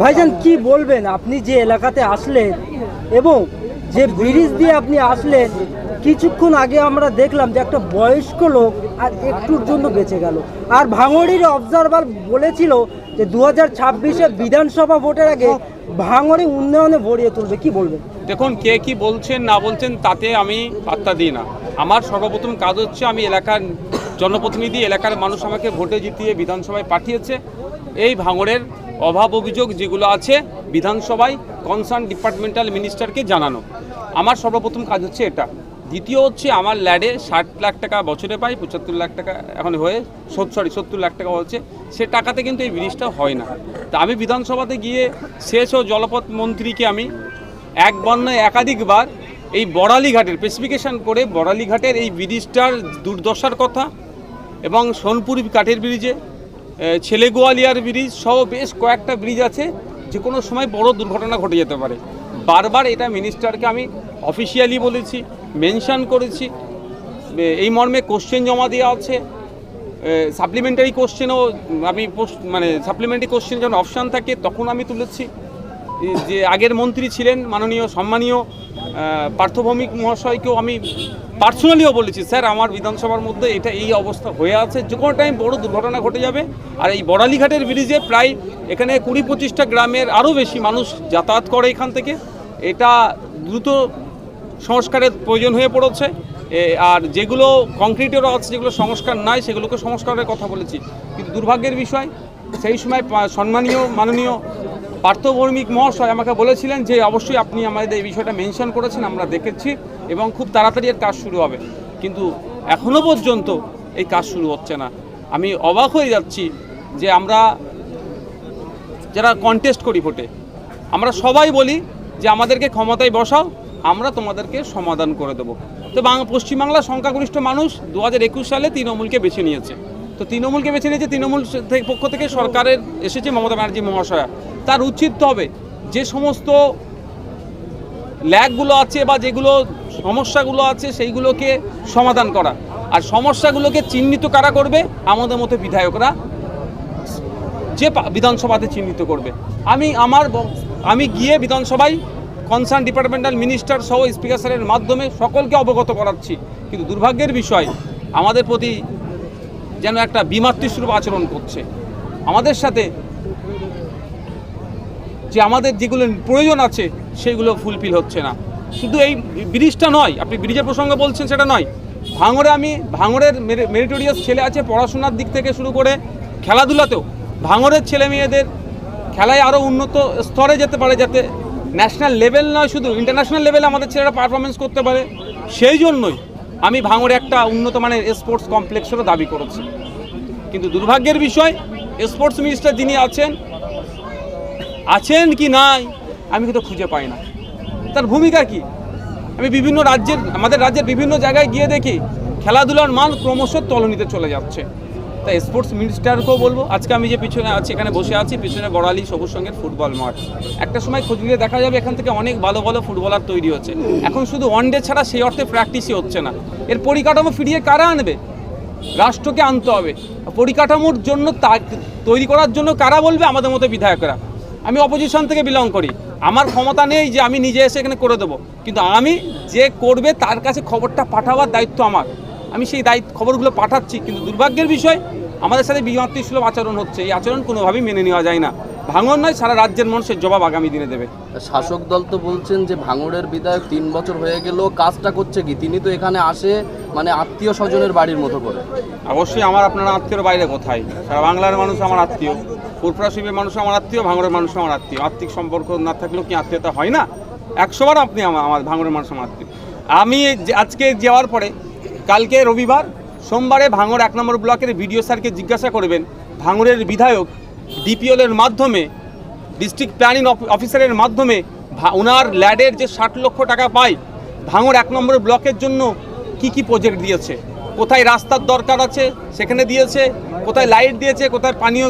ভাইজান, কি বলবেন? আপনি যে এলাকাতে আসলেন এবং যে ব্রিজ দিয়ে আপনি আসলেন, কিছুক্ষণ আগে আমরা দেখলাম যে একটা বয়স্ক লোক আর একটুর জন্য বেঁচে গেল। আর ভাঙড়ির অবজারভার বলেছিল যে দু হাজার ছাব্বিশে বিধানসভা ভোটের আগে ভাঙড়ি উন্নয়নে ভরিয়ে তুলবে। কি বলবেন? দেখুন, কে কি বলছেন, না বলছেন, তাতে আমি পাত্তা দিই না। আমার সর্বপ্রথম কাজ হচ্ছে আমি এলাকার জনপ্রতিনিধি, এলাকার মানুষ আমাকে ভোটে জিতিয়ে বিধানসভায় পাঠিয়েছে। এই ভাঙড়ের অভাব অভিযোগ যেগুলো আছে বিধানসভায় কনসার্ন ডিপার্টমেন্টাল মিনিস্টারকে জানানো। আমার সর্বপ্রথম কাজ হচ্ছে এটা। দ্বিতীয় হচ্ছে আমার ল্যাডে ষাট লাখ টাকা বছরে পাই, পঁচাত্তর লাখ টাকা এখন হয়ে সরি সত্তর লাখ টাকা হচ্ছে। সে টাকাতে কিন্তু এই ব্রিজটা হয় না। তা আমি বিধানসভাতে গিয়ে শেষ ও জলপথ মন্ত্রীকে আমি এক বন্যায় একাধিকবার এই বড়ালি ঘাটের স্পেসিফিকেশন করে বড়ালি ঘাটের এই ব্রিজটার দুর্দশার কথা এবং সোনপুর কাঠের ব্রিজে এ, ছেলেগোয়ালিয়ার ব্রিজ সহ বেশ কয়েকটা ব্রিজ আছে যে কোনো সময় বড় দুর্ঘটনা ঘটে যেতে পারে। বারবার এটা মিনিস্টারকে আমি অফিসিয়ালি বলেছি মেনশন করেছি। এই মর্মে কোশ্চেন জমা দেওয়া আছে। সাপ্লিমেন্টারি কোশ্চেনও আমি মানে সাপ্লিমেন্টারি কোশ্চেন যখন অপশান থাকে তখন আমি তুলেছি। যে আগের মন্ত্রী ছিলেন মাননীয় সম্মানীয় পার্থভৌমিক মহাশয়কেও আমি পার্সোনালিও বলেছি, স্যার, আমার বিধানসভার মধ্যে এটা এই অবস্থা হয়ে আছে, যে কোনো টাইম বড় দুর্ঘটনা ঘটে যাবে। আর এই বড়ালিঘাটের ব্রিজে প্রায় এখানে কুড়ি পঁচিশটা গ্রামের আরও বেশি মানুষ যাতায়াত করে এখান থেকে। এটা দ্রুত সংস্কারের প্রয়োজন হয়ে পড়েছে। আর যেগুলো কংক্রিটেরও আছে, যেগুলো সংস্কার নাই, সেগুলোকে সংস্কারের কথা বলেছি। কিন্তু দুর্ভাগ্যের বিষয়, সেই সময় সম্মানীয়, মাননীয় পার্থভৌমিক মহাশয় আমাকে বলেছিলেন যে অবশ্যই আপনি আমাদের এই বিষয়টা মেনশন করেছেন, আমরা দেখেছি এবং খুব তাড়াতাড়ি এর কাজ শুরু হবে। কিন্তু এখনও পর্যন্ত এই কাজ শুরু হচ্ছে না। আমি অবাক হয়ে যাচ্ছি যে আমরা যারা কন্টেস্ট করি ভোটে, আমরা সবাই বলি যে আমাদেরকে ক্ষমতায় বসাও, আমরা তোমাদেরকে সমাধান করে দেবো। তো পশ্চিমবাংলার সংখ্যাগরিষ্ঠ মানুষ দু হাজার একুশ সালে তৃণমূলকে বেছে নিয়েছে। তো তৃণমূলকে বেছে নিয়েছে, তৃণমূল পক্ষ থেকে সরকারের এসেছে মমতা ব্যানার্জি মহাশয়া। তার উচিত হবে যে সমস্ত ল্যাগগুলো আছে বা যেগুলো সমস্যাগুলো আছে সেইগুলোকে সমাধান করা। আর সমস্যাগুলোকে চিহ্নিত কারা করবে? আমাদের মতো বিধায়করা যে বিধানসভাতে চিহ্নিত করবে। আমি আমার আমি গিয়ে বিধানসভায় কনসার্ন ডিপার্টমেন্টাল মিনিস্টার সহ স্পিকার স্যারের মাধ্যমে সকলকে অবগত করাচ্ছি। কিন্তু দুর্ভাগ্যের বিষয়, আমাদের প্রতি যেন একটা বিমাতৃস্বরূপ আচরণ করছে। আমাদের সাথে যে আমাদের যেগুলো প্রয়োজন আছে, সেগুলো ফুলফিল হচ্ছে না। শুধু এই ব্রিজটা নয়, আপনি ব্রিজের প্রসঙ্গে বলছেন সেটা নয়। ভাঙড়ে আমি, ভাঙড়ের মেরিটোরিয়াস ছেলে আছে পড়াশোনার দিক থেকে শুরু করে খেলাধুলাতেও। ভাঙড়ের ছেলে মেয়েদের খেলায় আরও উন্নত স্তরে যেতে পারে যাতে ন্যাশনাল লেভেল নয় শুধু ইন্টারন্যাশনাল লেভেলে আমাদের ছেলেরা পারফরমেন্স করতে পারে। সেই জন্যই আমি ভাঙড়ে একটা উন্নত মানের স্পোর্টস কমপ্লেক্সেরও দাবি করেছি। কিন্তু দুর্ভাগ্যের বিষয় স্পোর্টস মিনিস্টার যিনি আছেন আছেন কি নাই, আমি কিন্তু খুঁজে পাই না। তার ভূমিকা কি? আমি বিভিন্ন রাজ্যের, আমাদের রাজ্যের বিভিন্ন জায়গায় গিয়ে দেখি, খেলাধুলার মান ক্রমশ তলনিতে চলে যাচ্ছে। তাই স্পোর্টস মিনিস্টারকেও বলব, আজকে আমি যে পিছনে আছি, এখানে বসে আছি, পিছনে বড়ালি সবুজ সঙ্গের ফুটবল মাঠ। একটা সময় খোঁজ নিলে দেখা যাবে এখান থেকে অনেক ভালো ভালো ফুটবলার তৈরি হচ্ছে। এখন শুধু ওয়ানডে ছাড়া সেই অর্থে প্র্যাকটিসই হচ্ছে না। এর পরিকাঠামো ফিরিয়ে কারা আনবে? রাষ্ট্রকে আনতে হবে। পরিকাঠামোর জন্য তৈরি করার জন্য কারা বলবে? আমাদের মতো বিধায়করা। আমি অপোজিশন থেকে বিলং করি। আমার ক্ষমতা নেই যে আমি নিজে এসে এখানে করে দেবো। কিন্তু আমি যে করবে তার কাছে খবরটা পাঠাবার দায়িত্ব আমার। আমি সেই দায়িত্ব, খবরগুলো পাঠাচ্ছি। কিন্তু দুর্ভাগ্যের বিষয়, আমাদের সাথে বিমাতৃসুলভ আচরণ হচ্ছে। এই আচরণ কোনোভাবেই মেনে নেওয়া যায় না। ভাঙন নয় সারা রাজ্যের মানুষের জবাব আগামী দিনে দেবে। শাসক দল তো বলছেন যে ভাঙড়ের বিধায়ক তিন বছর হয়ে গেল কাজটা করছে কি? তিনি তো এখানে আসে মানে আত্মীয় স্বজনের বাড়ির মতো করে। অবশ্যই আমার আপনারা আত্মীয়র বাইরে কোথায়? সারা বাংলার মানুষ আমার আত্মীয়। পুরপুরা শিবের মানুষ আমার আত্মীয় ভাঙড়ের মানুষ আমার আত্মীয়। আত্মিক সম্পর্ক না থাকলেও কি আত্মীয়তা হয় না? একশোবার আপনি আমার আমার ভাঙড়ের মানুষ আমার আত্মীয়। আমি যে- আজকে যাওয়ার পরে কালকে রবিবার সোমবারে ভাঙড় এক নম্বর ব্লকের বিডিও স্যারকে জিজ্ঞাসা করবেন ভাঙড়ের বিধায়ক ডিপিএলের মাধ্যমে, ডিস্ট্রিক্ট প্ল্যানিং অফিসারের মাধ্যমে ওনার ল্যাডের যে ষাট লক্ষ টাকা পায় ভাঙড় এক নম্বর ব্লকের জন্য কি কি প্রজেক্ট দিয়েছে? কোথায় রাস্তার দরকার আছে, সেখানে দিয়েছে, কোথায় লাইট দিয়েছে, কোথায় পানীয়,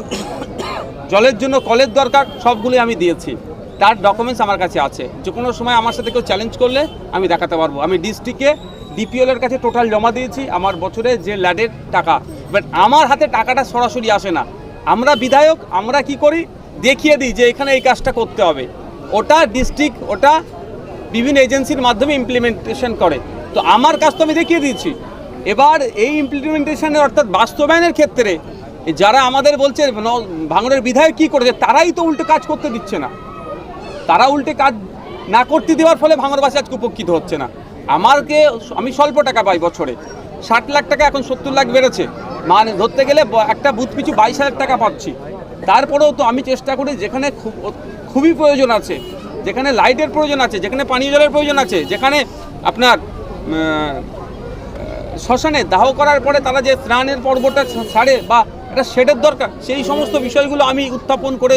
জলের জন্য কলের দরকার সবগুলি আমি দিয়েছি। তার ডকুমেন্টস আমার কাছে আছে। যে কোনো সময় আমার সাথে কেউ চ্যালেঞ্জ করলে আমি দেখাতে পারব। আমি ডিস্ট্রিক্টে ডিপিএলের কাছে টোটাল জমা দিয়েছি, আমার বছরে যে ল্যাডের টাকা। বাট আমার হাতে টাকাটা সরাসরি আসে না। আমরা বিধায়ক, আমরা কি করি? দেখিয়ে দিই যে এখানে এই কাজটা করতে হবে। ওটা ডিস্ট্রিক্ট ওটা বিভিন্ন এজেন্সির মাধ্যমে ইমপ্লিমেন্টেশন করে। তো আমার কাজ তো আমি দেখিয়ে দিয়েছি। এবার এই ইমপ্লিমেন্টেশনের অর্থাৎ বাস্তবায়নের ক্ষেত্রে যারা আমাদের বলছে ভাঙড়ের বিধায়ক কী করেছে? তারাই তো উল্টো কাজ করতে দিচ্ছে না। তারা উল্টে কাজ না করতে দেওয়ার ফলে ভাঙরবাসী আজকে উপকৃত হচ্ছে না। আমারকে, আমি স্বল্প টাকা পাই বছরে। ষাট লাখ টাকা, এখন সত্তর লাখ বেড়েছে। মানে ধরতে গেলে একটা বুথ পিছু বাইশ হাজার টাকা পাচ্ছি। তারপরেও তো আমি চেষ্টা করি যেখানে খুব, খুবই প্রয়োজন আছে, যেখানে লাইটের প্রয়োজন আছে, যেখানে পানীয় জলের প্রয়োজন আছে, যেখানে আপনার শ্মশানে দাহ করার পরে তারা যে স্নানের পর্বটা ছাড়ে বা একটা শেডের দরকার, সেই সমস্ত বিষয়গুলো আমি উত্থাপন করে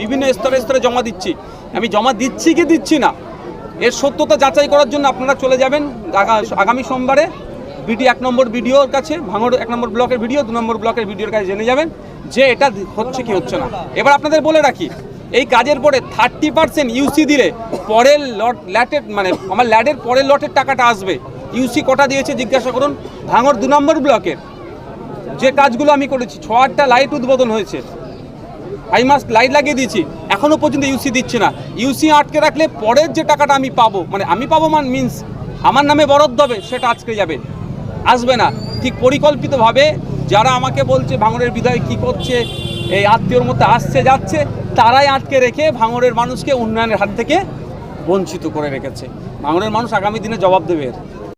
বিভিন্ন স্তরে স্তরে জমা দিচ্ছি। আমি জমা দিচ্ছি কি দিচ্ছি না, এর সত্যতা যাচাই করার জন্য আপনারা চলে যাবেন আগামী সোমবারে। বিডি এক নম্বর ভিডিওর কাছে, ভাঙড় এক নম্বর ব্লকের ভিডিও, দু নম্বর ব্লকের ভিডিওর কাছে জেনে যাবেন যে এটা হচ্ছে কি হচ্ছে না। এবার আপনাদের বলে রাখি, এই কাজের পরে থার্টি পার্সেন্ট ইউসি দিলে পরের লট ল্যাটের মানে আমার ল্যাডের পরের লটের টাকাটা আসবে। ইউসি কটা দিয়েছে জিজ্ঞাসা করুন। ভাঙড় দু নম্বর ব্লকের যে কাজগুলো আমি করেছি, ছ আটটা লাইট উদ্বোধন হয়েছে। আই মাস্ক লাইট লাগিয়ে দিয়েছি। এখনও পর্যন্ত ইউসি দিচ্ছে না। ইউসি আটকে রাখলে পরের যে টাকাটা আমি পাবো মানে আমি পাবো মান মিন্স আমার নামে বরাদ্দ হবে, সেটা আজকে যাবে। আসবে না। ঠিক পরিকল্পিতভাবে যারা আমাকে বলছে ভাঙরের বিদায় কি করছে, এই আত্মীয়র মধ্যে আসছে, যাচ্ছে, তারাই আটকে রেখে ভাঙরের মানুষকে উন্নয়নের হাত থেকে বঞ্চিত করে রেখেছে। ভাঙরের মানুষ আগামী দিনে জবাব দেবে